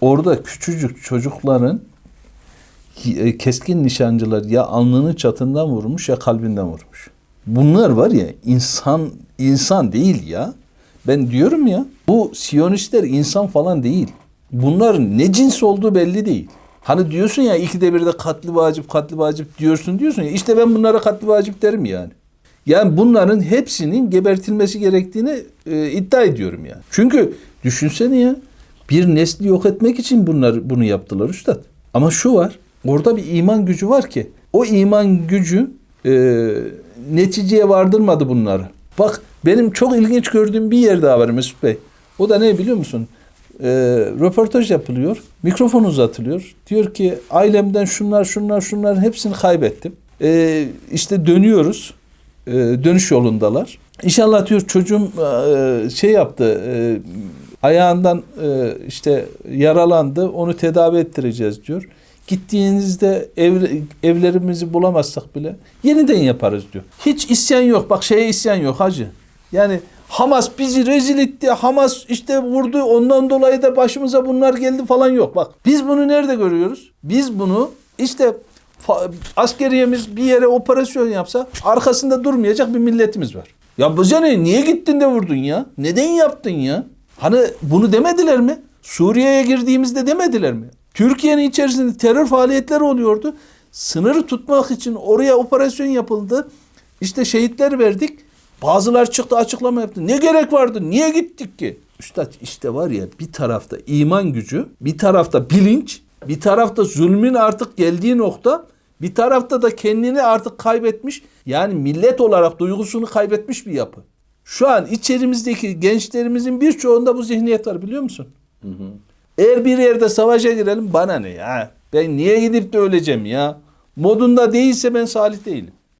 Orada küçücük çocukların e, keskin nişancılar ya alnının çatından vurmuş ya kalbinden vurmuş. Bunlar var ya insan insan değil ya. Ben diyorum ya bu Siyonistler insan falan değil. Bunların ne cins olduğu belli değil. Hani diyorsun ya ikide bir de katli vacip katli vacip diyorsun diyorsun ya işte ben bunlara katli vacip derim yani. Yani bunların hepsinin gebertilmesi gerektiğini e, iddia ediyorum yani. Çünkü düşünsene ya bir nesli yok etmek için bunlar bunu yaptılar üstad. Ama şu var orada bir iman gücü var ki o iman gücü e, neticeye vardırmadı bunları. Bak benim çok ilginç gördüğüm bir yer daha var Mesut Bey. O da ne biliyor musun? E, röportaj yapılıyor. Mikrofon uzatılıyor. Diyor ki ailemden şunlar şunlar şunlar hepsini kaybettim. E, işte dönüyoruz. E, dönüş yolundalar. İnşallah diyor çocuğum e, şey yaptı. E, ayağından e, işte yaralandı. Onu tedavi ettireceğiz diyor. Gittiğinizde ev, evlerimizi bulamazsak bile yeniden yaparız diyor. Hiç isyan yok. Bak şeye isyan yok hacı. Yani Hamas bizi rezil etti. Hamas işte vurdu. Ondan dolayı da başımıza bunlar geldi falan yok. Bak biz bunu nerede görüyoruz? Biz bunu işte askeriyemiz bir yere operasyon yapsa arkasında durmayacak bir milletimiz var. Ya bize ne? Niye gittin de vurdun ya? Neden yaptın ya? Hani bunu demediler mi? Suriye'ye girdiğimizde demediler mi? Türkiye'nin içerisinde terör faaliyetleri oluyordu. Sınırı tutmak için oraya operasyon yapıldı. İşte şehitler verdik. Bazılar çıktı açıklama yaptı. Ne gerek vardı? Niye gittik ki? Üstad işte var ya bir tarafta iman gücü, bir tarafta bilinç, bir tarafta zulmün artık geldiği nokta, bir tarafta da kendini artık kaybetmiş. Yani millet olarak duygusunu kaybetmiş bir yapı. Şu an içerimizdeki gençlerimizin birçoğunda bu zihniyet var biliyor musun? Eğer bir yerde savaşa girelim bana ne ya? Ben niye gidip de öleceğim ya? Modunda değilse ben salih değilim.